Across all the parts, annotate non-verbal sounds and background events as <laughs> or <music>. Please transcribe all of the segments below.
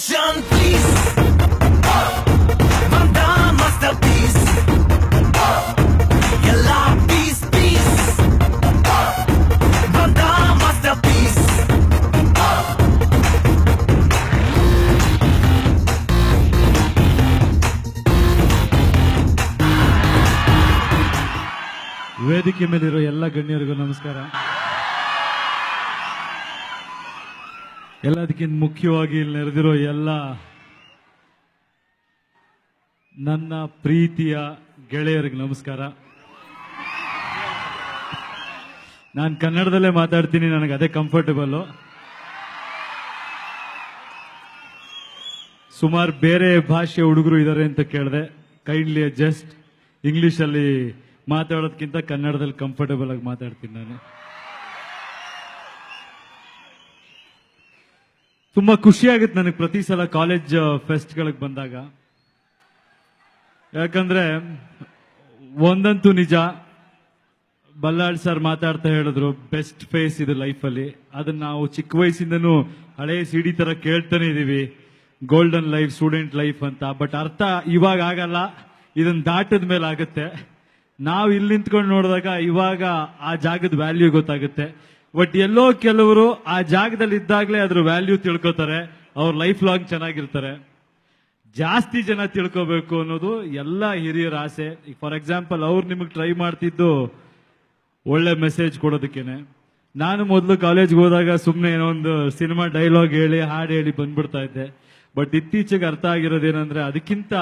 Attention, please. Manda masterpiece. Yalla, peace, peace. Manda masterpiece. ವೇದಿಕೆ ಮೇಲಿರೋ ಎಲ್ಲ ಗಣ್ಯರಿಗೂ ನಮಸ್ಕಾರ ಎಲ್ಲದಕ್ಕಿಂತ ಮುಖ್ಯವಾಗಿ ಇಲ್ಲಿ ನೆರೆದಿರೋ ಎಲ್ಲ ನನ್ನ ಪ್ರೀತಿಯ ಗೆಳೆಯರಿಗೆ ನಮಸ್ಕಾರ. ನಾನು ಕನ್ನಡದಲ್ಲೇ ಮಾತಾಡ್ತೀನಿ, ನನಗೆ ಅದೇ ಕಂಫರ್ಟಬಲ್ ಸುಮಾರು ಬೇರೆ ಭಾಷೆ ಹುಡುಗರು ಇದ್ದಾರೆ ಅಂತ ಕೇಳಿದೆ ಕೈಂಡ್ಲಿ ಜಸ್ಟ್ ಇಂಗ್ಲೀಷಲ್ಲಿ ಮಾತಾಡೋದಕ್ಕಿಂತ ಕನ್ನಡದಲ್ಲಿ ಕಂಫರ್ಟಬಲ್ ಆಗಿ ಮಾತಾಡ್ತೀನಿ ನಾನು. ತುಂಬಾ ಖುಷಿ ಆಗುತ್ತೆ ನನಗೆ ಪ್ರತಿ ಸಲ ಕಾಲೇಜ್ ಫೆಸ್ಟ್ಗಳಿಗೆ ಬಂದಾಗ. ಯಾಕಂದ್ರೆ ಒಂದಂತೂ ನಿಜ, ಬಲ್ಲಾಳ್ ಸರ್ ಮಾತಾಡ್ತಾ ಹೇಳಿದ್ರು ಬೆಸ್ಟ್ ಫೇಸ್ ಇದು ಲೈಫಲ್ಲಿ ಅದನ್ನ ನಾವು ಚಿಕ್ಕ ವಯಸ್ಸಿಂದನೂ ಹಳೆ ಸಿಡಿ ತರ ಕೇಳ್ತಾನೆ ಇದೀವಿ ಗೋಲ್ಡನ್ ಲೈಫ್ ಸ್ಟೂಡೆಂಟ್ ಲೈಫ್ ಅಂತ. ಬಟ್ ಅರ್ಥ ಇವಾಗ ಆಗಲ್ಲ ಇದನ್ನ ದಾಟದ ಮೇಲೆ ಆಗುತ್ತೆ. ನಾವು ಇಲ್ಲಿ ನಿಂತ್ಕೊಂಡು ನೋಡಿದಾಗ ಇವಾಗ ಆ ಜಾಗದ ವ್ಯಾಲ್ಯೂ ಗೊತ್ತಾಗುತ್ತೆ. ಬಟ್ ಎಲ್ಲೋ ಕೆಲವರು ಆ ಜಾಗದಲ್ಲಿ ಇದ್ದಾಗಲೇ ಅದ್ರ ವ್ಯಾಲ್ಯೂ ತಿಳ್ಕೊತಾರೆ, ಅವ್ರ ಲೈಫ್ ಲಾಂಗ್ ಚೆನ್ನಾಗಿರ್ತಾರೆ. ಜಾಸ್ತಿ ಜನ ತಿಳ್ಕೋಬೇಕು ಅನ್ನೋದು ಎಲ್ಲ ಹಿರಿಯರ ಆಸೆ. ಈಗ ಫಾರ್ ಎಕ್ಸಾಂಪಲ್ ಅವ್ರು ನಿಮಗೆ ಟ್ರೈ ಮಾಡ್ತಿದ್ದು ಒಳ್ಳೆ ಮೆಸೇಜ್ ಕೊಡೋದಕ್ಕೇನೆ. ನಾನು ಮೊದಲು ಕಾಲೇಜ್ಗೆ ಹೋದಾಗ ಸುಮ್ಮನೆ ಏನೋ ಒಂದು ಸಿನಿಮಾ ಡೈಲಾಗ್ ಹೇಳಿ, ಹಾಡು ಹೇಳಿ ಬಂದ್ಬಿಡ್ತಾ ಇದ್ದೆ. ಬಟ್ ಇತ್ತೀಚೆಗೆ ಅರ್ಥ ಆಗಿರೋದೇನಂದ್ರೆ ಅದಕ್ಕಿಂತ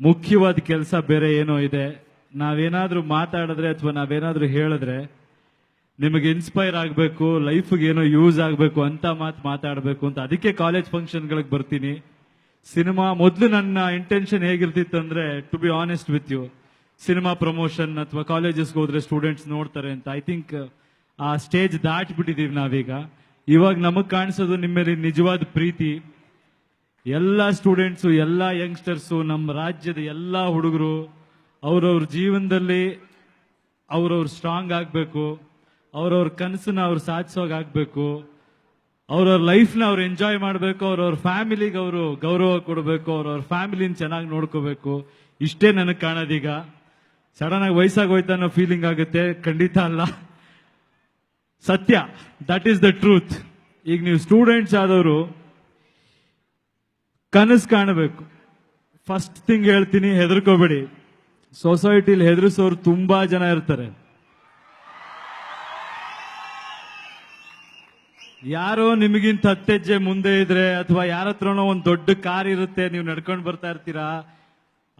ಮುಖ್ಯವಾದ ಕೆಲಸ ಬೇರೆ ಏನೋ ಇದೆ. ನಾವೇನಾದರೂ ಮಾತಾಡಿದ್ರೆ ಅಥವಾ ನಾವೇನಾದರೂ ಹೇಳಿದ್ರೆ ನಿಮಗೆ ಇನ್ಸ್ಪೈರ್ ಆಗಬೇಕು ಲೈಫ್ಗೆ ಏನೋ ಯೂಸ್ ಆಗಬೇಕು ಅಂತ ಮಾತು ಮಾತಾಡಬೇಕು ಅಂತ. ಅದಕ್ಕೆ ಕಾಲೇಜ್ ಫಂಕ್ಷನ್ಗಳಿಗೆ ಬರ್ತೀನಿ. ಸಿನಿಮಾ ಮೊದಲು ನನ್ನ ಇಂಟೆನ್ಷನ್ ಹೇಗಿರ್ತಿತ್ತು ಅಂದರೆ to be honest with you cinema promotion ಅಥವಾ ಕಾಲೇಜಸ್ಗೆ ಹೋದ್ರೆ ಸ್ಟೂಡೆಂಟ್ಸ್ ನೋಡ್ತಾರೆ ಅಂತ. ಐ ಥಿಂಕ್ ಆ ಸ್ಟೇಜ್ ದಾಟ್ಬಿಟ್ಟಿದ್ದೀವಿ ನಾವೀಗ. ಇವಾಗ ನಮಗೆ ಕಾಣಿಸೋದು ನಿಮ್ಮ ಮೇಲೆ ನಿಜವಾದ ಪ್ರೀತಿ. ಎಲ್ಲ ಸ್ಟೂಡೆಂಟ್ಸು ಎಲ್ಲ ಯಂಗ್ಸ್ಟರ್ಸು ನಮ್ಮ ರಾಜ್ಯದ ಎಲ್ಲ ಹುಡುಗರು, ಅವರವ್ರ ಜೀವನದಲ್ಲಿ ಅವ್ರವ್ರು ಸ್ಟ್ರಾಂಗ್ ಆಗಬೇಕು. ಅವ್ರವ್ರ ಕನಸನ್ನ ಅವ್ರು ಸಾಧಿಸೋಗಾಗಬೇಕು ಅವ್ರವ್ರ ಲೈಫ್ನ ಅವ್ರು ಎಂಜಾಯ್ ಮಾಡಬೇಕು, ಅವ್ರವ್ರ ಫ್ಯಾಮಿಲಿಗೆ ಅವರು ಗೌರವ ಕೊಡಬೇಕು, ಅವ್ರವ್ರ ಫ್ಯಾಮಿಲಿನ ಚೆನ್ನಾಗಿ ನೋಡ್ಕೋಬೇಕು. ಇಷ್ಟೇ ನನಗೆ ಕಾಣೋದೀಗ. ಸಡನ್ ಆಗಿ ವಯಸ್ಸಾಗೋಯ್ತಾ ಅನ್ನೋ ಫೀಲಿಂಗ್ ಆಗುತ್ತೆ. ಖಂಡಿತ ಅಲ್ಲ. ಸತ್ಯ. ದಟ್ ಈಸ್ ದ ಟ್ರೂತ್ ಈಗ ನೀವು ಸ್ಟೂಡೆಂಟ್ಸ್ ಆದವರು, ಕನಸು ಕಾಣಬೇಕು. ಫಸ್ಟ್ ಥಿಂಗ್ ಹೇಳ್ತೀನಿ, ಹೆದರ್ಕೋಬೇಡಿ. ಸೊಸೈಟಿಲಿ ಹೆದರಿಸೋರು ತುಂಬಾ ಜನ ಇರ್ತಾರೆ. ಯಾರೋ ನಿಮಗಿಂತ ಹತ್ತೆಜ್ಜೆ ಮುಂದೆ ಇದ್ರೆ ಅಥವಾ ಯಾರ ಹತ್ರನೋ ಒಂದು ದೊಡ್ಡ ಕಾರ್ ಇರುತ್ತೆ, ನೀವು ನಡ್ಕೊಂಡು ಬರ್ತಾ ಇರ್ತೀರಾ?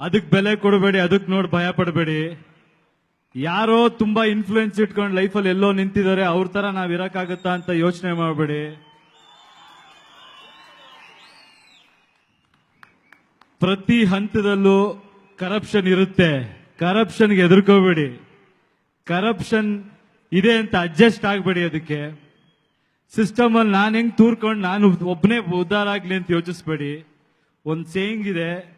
ಅದಕ್ಕೆ ಬೆಲೆ ಕೊಡಬೇಡಿ, ಅದಕ್ಕೆ ನೋಡಿ ಭಯ ಪಡಬೇಡಿ. ಯಾರೋ ತುಂಬಾ ಇನ್ಫ್ಲೂಯೆನ್ಸ್ ಇಟ್ಕೊಂಡು ಲೈಫಲ್ಲಿ ಎಲ್ಲೋ ನಿಂತಿದ್ದಾರೆ, ಅವ್ರ ತರ ನಾವ್ ಇರಕ್ಕಾಗತ್ತಾ ಅಂತ ಯೋಚನೆ ಮಾಡಬೇಡಿ. ಪ್ರತಿ ಹಂತದಲ್ಲೂ ಕರಪ್ಷನ್ ಇರುತ್ತೆ. ಕರಪ್ಷನ್ಗೆ ಎದುರ್ಕೋಬೇಡಿ. ಕರಪ್ಷನ್ ಇದೆ ಅಂತ ಅಡ್ಜಸ್ಟ್ ಆಗಬೇಡಿ ಅದಕ್ಕೆ. ಸಿಸ್ಟಮ್ ಅಲ್ಲಿ ನಾನು ಹೆಂಗ್ ತೂರ್ಕೊಂಡು ನಾನು ಒಬ್ಬನೇ ಉದ್ಧಾರ ಆಗ್ಲಿ ಅಂತ ಯೋಚಿಸ್ಬೇಡಿ. ಒಂದು ಸೇಯಿಂಗ್ ಇದೆ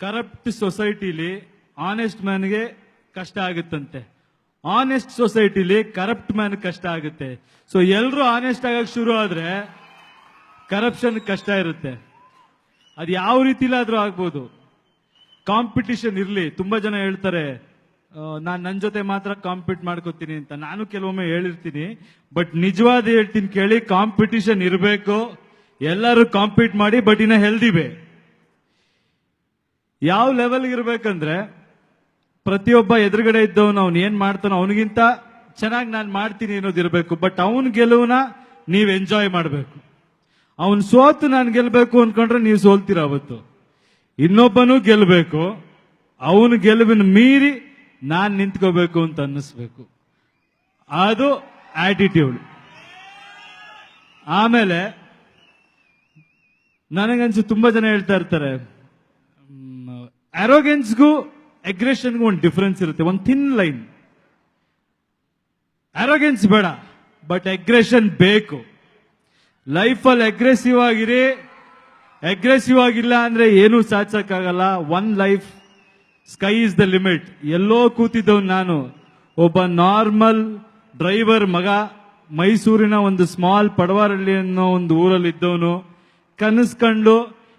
ಕರಪ್ಟ್ ಸೊಸೈಟಿಲಿ ಆನೆಸ್ಟ್ ಮ್ಯಾನ್ಗೆ ಕಷ್ಟ ಆಗುತ್ತಂತೆ. ಆನೆಸ್ಟ್ ಸೊಸೈಟಿಲಿ ಕರಪ್ಟ್ ಮ್ಯಾನ್ ಕಷ್ಟ ಆಗುತ್ತೆ. ಸೊ ಎಲ್ಲರೂ ಆನೆಸ್ಟ್ ಆಗಕ್ಕೆ ಶುರು ಆದ್ರೆ ಕರಪ್ಷನ್ ಕಷ್ಟ ಇರುತ್ತೆ. ಅದು ಯಾವ ರೀತಿಲಾದ್ರೂ ಆಗ್ಬೋದು. ಕಾಂಪಿಟಿಷನ್ ಇರಲಿ. ತುಂಬಾ ಜನ ಹೇಳ್ತಾರೆ ನಾನು ನನ್ನ ಜೊತೆ ಮಾತ್ರ ಕಾಂಪೀಟ್ ಮಾಡ್ಕೋತೀನಿ ಅಂತ. ನಾನು ಕೆಲವೊಮ್ಮೆ ಹೇಳಿರ್ತೀನಿ ಬಟ್ ನಿಜವಾದ ಹೇಳ್ತೀನಿ ಕೇಳಿ ಕಾಂಪಿಟಿಷನ್ ಇರಬೇಕು. ಎಲ್ಲರೂ ಕಾಂಪೀಟ್ ಮಾಡಿ ಬಟ್ ಇನ್ನ ಹೆಲ್ದಿ ಯಾವ ಲೆವೆಲ್ ಇರಬೇಕಂದ್ರೆ, ಪ್ರತಿಯೊಬ್ಬ ಎದುರುಗಡೆ ಇದ್ದವನು ಅವ್ನು ಏನ್ ಮಾಡ್ತಾನೋ ಅವನಿಗಿಂತ ಚೆನ್ನಾಗಿ ನಾನು ಮಾಡ್ತೀನಿ ಅನ್ನೋದು ಇರಬೇಕು ಬಟ್ ಅವನ್ ಗೆಲುವನ್ನ ನೀವು ಎಂಜಾಯ್ ಮಾಡಬೇಕು. ಅವನ್ ಸೋತು ನಾನು ಗೆಲ್ಬೇಕು ಅನ್ಕೊಂಡ್ರೆ ನೀವು ಸೋಲ್ತೀರ ಅವತ್ತು. ಇನ್ನೊಬ್ಬನು ಗೆಲ್ಬೇಕು, ಅವನು ಗೆಲುವಿನ ಮೀರಿ ನಾನ್ ನಿಂತ್ಕೋಬೇಕು ಅಂತ ಅನ್ನಿಸ್ಬೇಕು. ಅದು ಆಟಿಟ್ಯೂಡ್ ಆಮೇಲೆ ನನಗನ್ಸು ತುಂಬಾ ಜನ ಹೇಳ್ತಾ ಇರ್ತಾರೆ ಅರೋಗೆನ್ಸ್ಗೂ ಅಗ್ರೆಷನ್ಗೂ ಒಂದು ಡಿಫ್ರೆನ್ಸ್ ಇರುತ್ತೆ, ಒಂದು ಥಿನ್ ಲೈನ್ ಅರೋಗೆನ್ಸ್ ಬೇಡ ಬಟ್ ಅಗ್ರೆಷನ್ ಬೇಕು. ಲೈಫಲ್ಲಿ ಅಗ್ರೆಸಿವ್ ಆಗಿರಿ ಅಗ್ರೆಸಿವ್ ಆಗಿಲ್ಲ ಅಂದ್ರೆ ಏನೂ ಸಾಧಿಸೋಕ್ಕಾಗಲ್ಲ. One life sky is the limit ಎಲ್ಲೋ ಕೂತಿದ್ದವ್ ನಾನು. ಒಬ್ಬ ನಾರ್ಮಲ್ ಡ್ರೈವರ್ ಮಗ, ಮೈಸೂರಿನ ಒಂದು ಸ್ಮಾಲ್ ಪಡವಾರಳ್ಳಿ ಅನ್ನೋ ಒಂದು ಊರಲ್ಲಿ ಇದ್ದವನು. ಕನಸ್ಕೊಂಡು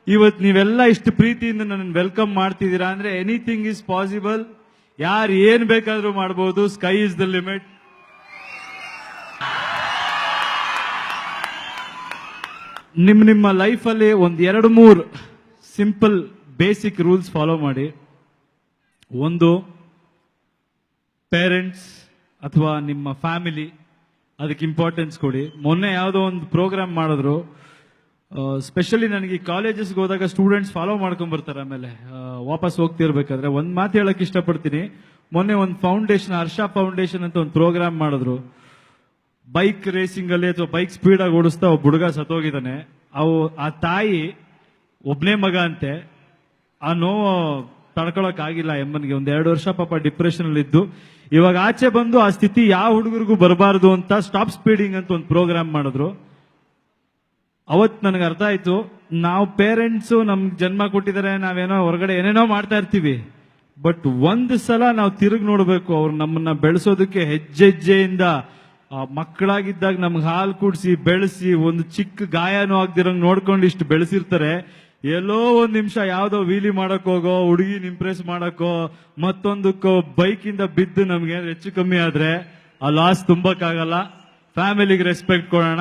ಇವತ್ತು ನೀವೆಲ್ಲ ಇಷ್ಟು ಪ್ರೀತಿಯಿಂದ ನನ್ನ ವೆಲ್ಕಮ್ ಮಾಡ್ತಿದ್ದೀರಾ? ಅಂದ್ರೆ ಎನಿಥಿಂಗ್ ಇಸ್ ಪಾಸಿಬಲ್ ಯಾರು ಏನ್ ಬೇಕಾದ್ರೂ ಮಾಡ್ಬೋದು. ಸ್ಕೈ ಇಸ್ ದ ಲಿಮಿಟ್ ನಿಮ್ಮ ನಿಮ್ಮ ಲೈಫಲ್ಲಿ ಒಂದು ಎರಡು ಮೂರು ಸಿಂಪಲ್ ಬೇಸಿಕ್ ರೂಲ್ಸ್ ಫಾಲೋ ಮಾಡಿ. ಒಂದು ಪೇರೆಂಟ್ಸ್ ಅಥವಾ ನಿಮ್ಮ ಫ್ಯಾಮಿಲಿ ಅದಕ್ಕೆ ಇಂಪಾರ್ಟೆನ್ಸ್ ಕೊಡಿ. ಮೊನ್ನೆ ಯಾವುದೋ ಒಂದು ಪ್ರೋಗ್ರಾಮ್ ಮಾಡಿದ್ರು ಸ್ಪೆಷಲಿ ನನಗೆ ಕಾಲೇಜಸ್ಗೆ ಹೋದಾಗ ಸ್ಟೂಡೆಂಟ್ಸ್ ಫಾಲೋ ಮಾಡ್ಕೊಂಡ್ ಬರ್ತಾರೆ ಆಮೇಲೆ. ವಾಪಸ್ ಹೋಗ್ತಿರ್ಬೇಕಾದ್ರೆ. ಒಂದು ಮಾತು ಹೇಳಕ್ಕೆ ಇಷ್ಟಪಡ್ತೀನಿ. ಮೊನ್ನೆ ಒಂದು ಫೌಂಡೇಶನ್ ಹರ್ಷ ಫೌಂಡೇಶನ್ ಅಂತ ಒಂದು ಪ್ರೋಗ್ರಾಮ್ ಮಾಡಿದ್ರು. ಬೈಕ್ ರೇಸಿಂಗ್ ಅಲ್ಲಿ ಅಥವಾ ಬೈಕ್ ಸ್ಪೀಡ್ ಆಗಿ ಓಡಿಸ್ತಾ ಒಬ್ಬ ಹುಡುಗ ಸತ್ತೋಗಿದ್ದಾನೆ. ಅವು, ಆ ತಾಯಿ ಒಬ್ನೇ ಮಗ ಅಂತೆ. ಆ ನೋವು ತಡ್ಕೊಳಕ್ ಆಗಿಲ್ಲ ಎಮ್ಮನ್ಗೆ. ಒಂದ್ ಎರಡು ವರ್ಷ ಪಾಪ ಡಿಪ್ರೆಷನ್ ಅಲ್ಲಿ ಇದ್ದು, ಇವಾಗ ಆಚೆ ಬಂದು ಆ ಸ್ಥಿತಿ ಯಾವ ಹುಡುಗರಿಗೂ ಬರಬಾರದು ಅಂತ ಸ್ಟಾಪ್ ಸ್ಪೀಡಿಂಗ್ ಅಂತ ಒಂದು ಪ್ರೋಗ್ರಾಮ್ ಮಾಡಿದ್ರು. ಅವತ್ ನನಗೆ ಅರ್ಥ ಆಯ್ತು, ನಾವು ಪೇರೆಂಟ್ಸ್ ನಮ್ಗೆ ಜನ್ಮ ಕೊಟ್ಟಿದ್ದಾರೆ ನಾವೇನೋ ಹೊರಗಡೆ ಏನೇನೋ ಮಾಡ್ತಾ ಇರ್ತೀವಿ. ಬಟ್ ಒಂದ್ ಸಲ ನಾವು ತಿರುಗಿ ನೋಡ್ಬೇಕು, ಅವ್ರು ನಮ್ಮನ್ನ ಬೆಳೆಸೋದಕ್ಕೆ ಹೆಜ್ಜೆ ಹೆಜ್ಜೆಯಿಂದ ಆ ಮಕ್ಕಳಾಗಿದ್ದಾಗ ನಮ್ಗೆ ಹಾಲು ಕುಡಿಸಿ, ಬೆಳೆಸಿ, ಒಂದು ಚಿಕ್ಕ ಗಾಯನೂ ಆಗ್ದಿರಂಗ್ ನೋಡ್ಕೊಂಡು ಇಷ್ಟು ಬೆಳೆಸಿರ್ತಾರೆ. ಎಲ್ಲೋ ಒಂದ್ ನಿಮಿಷ ಯಾವ್ದೋ ವೀಲಿ ಮಾಡಕ್ ಹೋಗೋ ಹುಡುಗಿನ ಇಂಪ್ರೆಸ್ ಮಾಡಕ್ಕೋ, ಮತ್ತೊಂದಕ್ಕೋ ಬೈಕ್ ಇಂದ ಬಿದ್ದು ನಮ್ಗೆ ಹೆಚ್ಚು ಕಮ್ಮಿ ಆದ್ರೆ ಆ ಲಾಸ್ ತುಂಬಕ್ಕಾಗಲ್ಲ ಫ್ಯಾಮಿಲಿಗೆ ರೆಸ್ಪೆಕ್ಟ್ ಕೊಡೋಣ.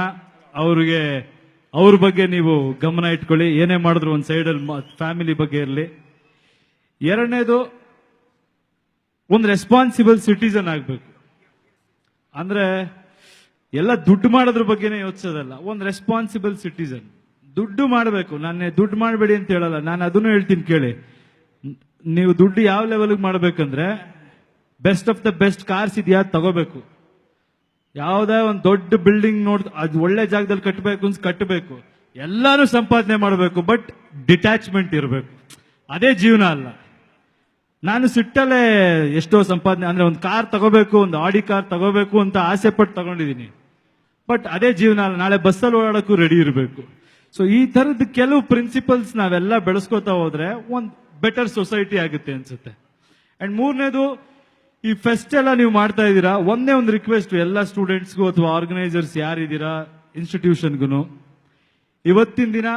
ಅವ್ರಿಗೆ, ಅವ್ರ ಬಗ್ಗೆ ನೀವು ಗಮನ ಇಟ್ಕೊಳ್ಳಿ. ಏನೇ ಮಾಡಿದ್ರು ಒಂದು ಸೈಡಲ್ಲಿ ಫ್ಯಾಮಿಲಿ ಬಗ್ಗೆ ಇರಲಿ. ಎರಡನೇದು, ಒಂದು ರೆಸ್ಪಾನ್ಸಿಬಲ್ ಸಿಟಿಸನ್ ಆಗ್ಬೇಕು. ಅಂದ್ರೆ, ಎಲ್ಲ ದುಡ್ಡು ಮಾಡೋದ್ರ ಬಗ್ಗೆನೇ ಯೋಚಿಸೋದಲ್ಲ. ಒಂದು ರೆಸ್ಪಾನ್ಸಿಬಲ್ ಸಿಟಿಸನ್ ದುಡ್ಡು ಮಾಡಬೇಕು. ನಾನು ದುಡ್ಡು ಮಾಡಬೇಡಿ ಅಂತ ಹೇಳಲ್ಲ. ನಾನು ಅದನ್ನು ಹೇಳ್ತೀನಿ ಕೇಳಿ. ನೀವು ದುಡ್ಡು ಯಾವ ಲೆವೆಲ್ಗೆ ಮಾಡಬೇಕಂದ್ರೆ best of the best cars ಇದೆಯಾ ತಗೋಬೇಕು. ಯಾವುದೇ ಒಂದು ದೊಡ್ಡ ಬಿಲ್ಡಿಂಗ್ ನೋಡ್ ಅದು ಒಳ್ಳೆ ಜಾಗದಲ್ಲಿ ಕಟ್ಟಬೇಕು ಅಂತ ಕಟ್ಟಬೇಕು ಎಲ್ಲಾನು ಸಂಪಾದನೆ ಮಾಡಬೇಕು ಬಟ್ ಡಿಟ್ಯಾಚ್ಮೆಂಟ್ ಇರಬೇಕು. ಅದೇ ಜೀವನ ಅಲ್ಲ. ನಾನು ಸಿಟ್ಟಲ್ಲೇ ಎಷ್ಟೋ ಸಂಪಾದನೆ ಅಂದ್ರೆ ಒಂದು ಕಾರ್ ತಗೋಬೇಕು, ಒಂದು ಆಡಿ ಕಾರ್ ತಗೋಬೇಕು ಅಂತ ಆಸೆ ಪಟ್ಟು ತಗೊಂಡಿದ್ದೀನಿ. ಬಟ್ ಅದೇ ಜೀವನ ಅಲ್ಲ. ನಾಳೆ ಬಸ್ಸಲ್ಲಿ ಓಡಾಡಕ್ಕೂ ರೆಡಿ ಇರಬೇಕು. ಸೊ ಈ ತರದ ಕೆಲವು ಪ್ರಿನ್ಸಿಪಲ್ಸ್ ನಾವೆಲ್ಲ ಬೆಳೆಸ್ಕೋತಾ ಹೋದ್ರೆ ಒಂದು ಬೆಟರ್ ಸೊಸೈಟಿ ಆಗುತ್ತೆ ಅನ್ಸುತ್ತೆ. ಅಂಡ್ ಮೂರನೇದು, ಈ ಫೆಸ್ಟ್ ಎಲ್ಲ ನೀವು ಮಾಡ್ತಾ ಇದ್ದೀರಾ, ಒಂದೇ ಒಂದು ರಿಕ್ವೆಸ್ಟ್ ಎಲ್ಲ ಸ್ಟೂಡೆಂಟ್ಸ್ಗೂ ಅಥವಾ ಆರ್ಗನೈಸರ್ಸ್ ಯಾರಿದ್ದೀರಾ ಇನ್ಸ್ಟಿಟ್ಯೂಷನ್ಗೂ ಇವತ್ತಿನ ದಿನ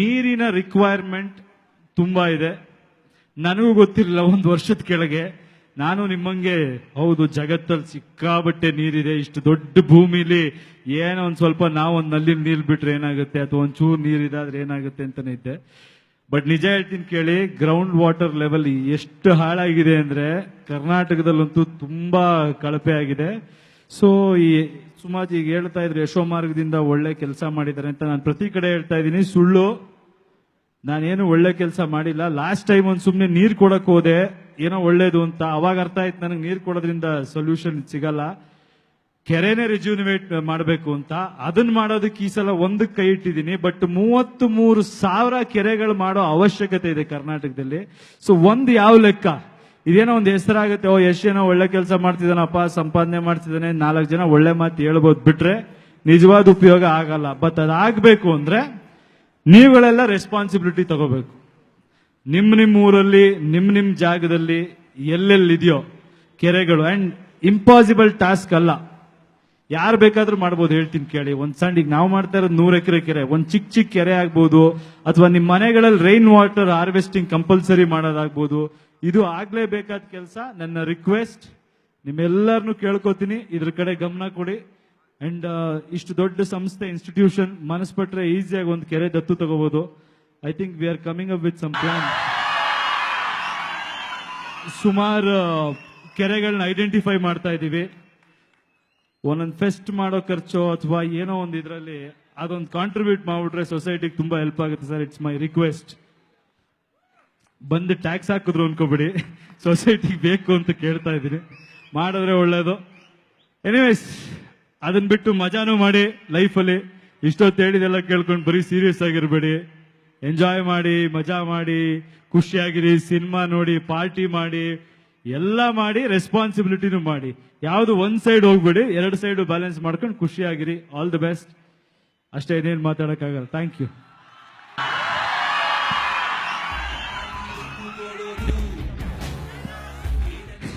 ನೀರಿನ ರಿಕ್ವೈರ್ಮೆಂಟ್ ತುಂಬಾ ಇದೆ. ನನಗೂ ಗೊತ್ತಿರಲಿಲ್ಲ, ಒಂದು ವರ್ಷದ ಕೆಳಗೆ. ನಾನು ನಿಮ್ಮಂಗೆ, ಹೌದು, ಜಗತ್ತಲ್ಲಿ ಸಿಕ್ಕಾಬಟ್ಟೆ ನೀರಿದೆ, ಇಷ್ಟು ದೊಡ್ಡ ಭೂಮಿಲಿ, ಏನೋ ಒಂದ್ ಸ್ವಲ್ಪ ನಾವು ಒಂದು ನಲ್ಲಿ ನೀರು ಬಿಟ್ರೆ ಏನಾಗುತ್ತೆ? ಅಥವಾ ಒಂದ್ ಚೂರು ನೀರಿದಾದ್ರೆ ಏನಾಗುತ್ತೆ ಅಂತಾನೆ ಇದ್ದೆ. ಬಟ್ ನಿಜ ಹೇಳ್ತೀನಿ ಕೇಳಿ ಗ್ರೌಂಡ್ ವಾಟರ್ ಲೆವೆಲ್ ಎಷ್ಟು ಹಾಳಾಗಿದೆ ಅಂದ್ರೆ, ಕರ್ನಾಟಕದಲ್ಲಂತೂ ತುಂಬಾ ಕಳಪೆ ಆಗಿದೆ. ಸೊ ಈ ಸುಮಾಜಿ ಈಗ ಹೇಳ್ತಾ ಇದ್ರು ಯಶೋ ಮಾರ್ಗದಿಂದ ಒಳ್ಳೆ ಕೆಲಸ ಮಾಡಿದ್ದಾರೆ ಅಂತ ನಾನು ಪ್ರತಿ ಕಡೆ ಹೇಳ್ತಾ ಇದ್ದೀನಿ. ಸುಳ್ಳು ನಾನೇನು ಒಳ್ಳೆ ಕೆಲಸ ಮಾಡಿಲ್ಲ. ಲಾಸ್ಟ್ ಟೈಮ್ ಒಂದು ಸುಮ್ಮನೆ ನೀರು ಕೊಡಕ್ ಹೋದೆ. ಏನೋ ಒಳ್ಳೇದು ಅಂತ. ಅವಾಗ ಅರ್ಥ ಆಯ್ತು ನನಗೆ ನೀರು ಕೊಡೋದ್ರಿಂದ ಸೊಲ್ಯೂಷನ್ ಸಿಗಲ್ಲ. ಕೆರೆನೇ ರಿಜ್ಯೂನಿವೇಟ್ ಮಾಡಬೇಕು ಅಂತ. ಅದನ್ನ ಮಾಡೋದಕ್ಕೆ ಈ ಸಲ ಒಂದಕ್ಕೆ ಕೈ ಇಟ್ಟಿದ್ದೀನಿ. ಬಟ್ ಮೂವತ್ತು ಮೂರು ಸಾವಿರ ಕೆರೆಗಳು ಮಾಡೋ ಅವಶ್ಯಕತೆ ಇದೆ ಕರ್ನಾಟಕದಲ್ಲಿ. ಸೊ ಒಂದು ಯಾವ ಲೆಕ್ಕ? ಇದೇನೋ ಒಂದು ಹೆಸರಾಗುತ್ತೆ ಓ ಎಷ್ಟು ಏನೋ ಒಳ್ಳೆ ಕೆಲಸ ಮಾಡ್ತಿದ್ದಾನಪ್ಪ, ಸಂಪಾದನೆ ಮಾಡ್ತಿದ್ದಾನೆ. ನಾಲ್ಕು ಜನ ಒಳ್ಳೆ ಮಾತು ಹೇಳ್ಬೋದು ಬಿಟ್ರೆ ನಿಜವಾದ ಉಪಯೋಗ ಆಗಲ್ಲ. ಬಟ್ ಅದಾಗಬೇಕು ಅಂದ್ರೆ ನೀವುಗಳೆಲ್ಲ ರೆಸ್ಪಾನ್ಸಿಬಿಲಿಟಿ ತಗೋಬೇಕು. ನಿಮ್ಮ ನಿಮ್ಮ ಊರಲ್ಲಿ ನಿಮ್ಮ ನಿಮ್ಮ ಜಾಗದಲ್ಲಿ ಎಲ್ಲೆಲ್ಲಿದೆಯೋ ಕೆರೆಗಳು ಆ್ಯಂಡ್ ಇಂಪಾಸಿಬಲ್ ಟಾಸ್ಕ್ ಅಲ್ಲ. ಯಾರು ಬೇಕಾದ್ರೂ ಮಾಡ್ಬೋದು, ಹೇಳ್ತೀನಿ ಕೇಳಿ. ಒಂದು ಸಣ್ಣ ನಾವು ಮಾಡ್ತಾ ಇರೋದು ನೂರು ಎಕರೆ ಕೆರೆ. ಒಂದು ಚಿಕ್ಕ ಚಿಕ್ಕ ಕೆರೆ ಆಗ್ಬೋದು, ಅಥವಾ ನಿಮ್ಮ ಮನೆಗಳಲ್ಲಿ ರೈನ್ ವಾಟರ್ ಹಾರ್ವೆಸ್ಟಿಂಗ್ ಕಂಪಲ್ಸರಿ ಮಾಡೋದಾಗ್ಬೋದು. ಇದು ಆಗಲೇಬೇಕಾದ ಕೆಲಸ. ನನ್ನ ರಿಕ್ವೆಸ್ಟ್ ನಿಮ್ಮೆಲ್ಲರನ್ನೂ ಕೇಳ್ಕೊತೀನಿ. ಇದ್ರ ಕಡೆ ಗಮನ ಕೊಡಿ. ಅಂಡ್ ಇಷ್ಟು ದೊಡ್ಡ ಸಂಸ್ಥೆ ಇನ್ಸ್ಟಿಟ್ಯೂಷನ್ ಮನಸ್ಪಟ್ರೆ ಈಸಿಯಾಗಿ ಒಂದು ಕೆರೆ ದತ್ತು ತಗೋಬಹುದು I think we are coming up with some plan ಸುಮಾರು ಕೆರೆಗಳನ್ನ ಐಡೆಂಟಿಫೈ ಮಾಡ್ತಾ ಇದ್ದೀವಿ ಒಂದೊಂದು ಫೆಸ್ಟ್ ಮಾಡೋ ಖರ್ಚು ಅಥವಾ ಏನೋ ಒಂದು ಇದರಲ್ಲಿ ಅದೊಂದು ಕಾಂಟ್ರಿಬ್ಯೂಟ್ ಮಾಡ್ಬಿಟ್ರೆ ಸೊಸೈಟಿಗೆ ತುಂಬ ಹೆಲ್ಪ್ ಆಗುತ್ತೆ ಸರ್. ಇಟ್ಸ್ ಮೈ ರಿಕ್ವೆಸ್ಟ್ ಬಂದು ಟ್ಯಾಕ್ಸ್ ಹಾಕಿದ್ರು ಅನ್ಕೋಬಿಡಿ. ಸೊಸೈಟಿಗೆ <laughs> ಬೇಕು ಅಂತ ಕೇಳ್ತಾ ಇದ್ದೀನಿ ಮಾಡಿದ್ರೆ ಒಳ್ಳೇದು. ಎನಿವೇಸ್ ಅದನ್ನ ಬಿಟ್ಟು ಮಜಾನು ಮಾಡಿ ಲೈಫಲ್ಲಿ ಇಷ್ಟೊತ್ತು ಹೇಳಿದೆಲ್ಲ ಕೇಳ್ಕೊಂಡು ಬರೀ ಸೀರಿಯಸ್ ಆಗಿರ್ಬೇಡಿ. ಎಂಜಾಯ್ ಮಾಡಿ, ಮಜಾ ಮಾಡಿ, ಖುಷಿಯಾಗಿರಿ ಸಿನಿಮಾ ನೋಡಿ ಪಾರ್ಟಿ ಮಾಡಿ, ಎಲ್ಲ ಮಾಡಿ ರೆಸ್ಪಾನ್ಸಿಬಿಲಿಟಿನೂ ಮಾಡಿ. ಯಾವುದು ಒಂದ್ ಸೈಡ್ ಹೋಗ್ಬೇಡಿ, ಎರಡು ಸೈಡ್ ಬ್ಯಾಲೆನ್ಸ್ ಮಾಡ್ಕೊಂಡು ಖುಷಿಯಾಗಿರಿ. ಆಲ್ ದಿ ಬೆಸ್ಟ್ ಅಷ್ಟೇ ಏನೇನು ಮಾತಾಡೋಕ್ಕಾಗಲ್ಲ. ಥ್ಯಾಂಕ್ ಯು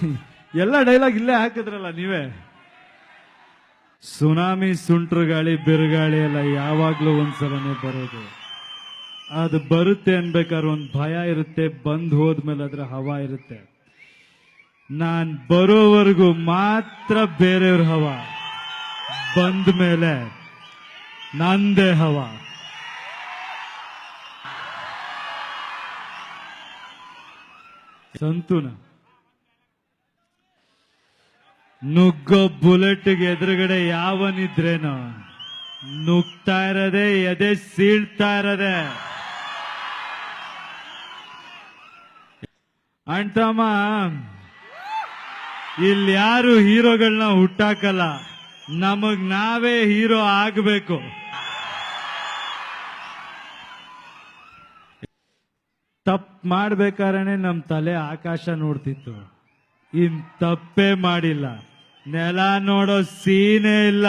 <laughs> ಎಲ್ಲ ಡೈಲಾಗ್ ಇಲ್ಲೇ ಹಾಕಿದ್ರಲ್ಲ ನೀವೇ? ಸುನಾಮಿ ಸುಂಟ್ರು ಗಾಳಿ ಬಿರುಗಾಳಿ ಎಲ್ಲ ಯಾವಾಗ್ಲೂ ಒಂದ್ಸಲನೇ ಬರೋದು. ಅದು ಬರುತ್ತೆ ಅನ್ಬೇಕಾದ್ರೆ ಒಂದು ಭಯ ಇರುತ್ತೆ, ಬಂದ್ ಹೋದ್ಮೇಲೆ ಅದ್ರ ಹವ ಇರುತ್ತೆ. ನಾನ್ ಬರೋವರೆಗೂ ಮಾತ್ರ ಬೇರೆಯವ್ರ ಹವ. ಬಂದ ಮೇಲೆ ನಂದೇ ಹವ. ಸಂತುನ. ನುಗ್ಗೋ ಬುಲೆಟ್ಗೆ ಎದುರುಗಡೆ ಯಾವನಿದ್ರೇನೋ? ನುಗ್ತಾ ಇರೋದೇ, ಎದೆ ಸೀಳ್ತಾ ಇರೋದೆ. ಅಂಟಮ್ಮ, ಇಲ್ಲಿ ಯಾರು ಹೀರೋಗಳನ್ನ ಹುಟ್ಟಾಕಲ್ಲ. ನಮಗ್ ನಾವೇ ಹೀರೋ ಆಗ್ಬೇಕು. ತಪ್ಪು ಮಾಡ್ಬೇಕಾದ್ರೆ ನಮ್ಮ ತಲೆ ಆಕಾಶ ನೋಡ್ತಿತ್ತು. ಇನ್ ತಪ್ಪೇ ಮಾಡಿಲ್ಲ. ನೆಲ ನೋಡೋ ಸೀನೇ ಇಲ್ಲ.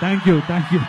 Thank you thank you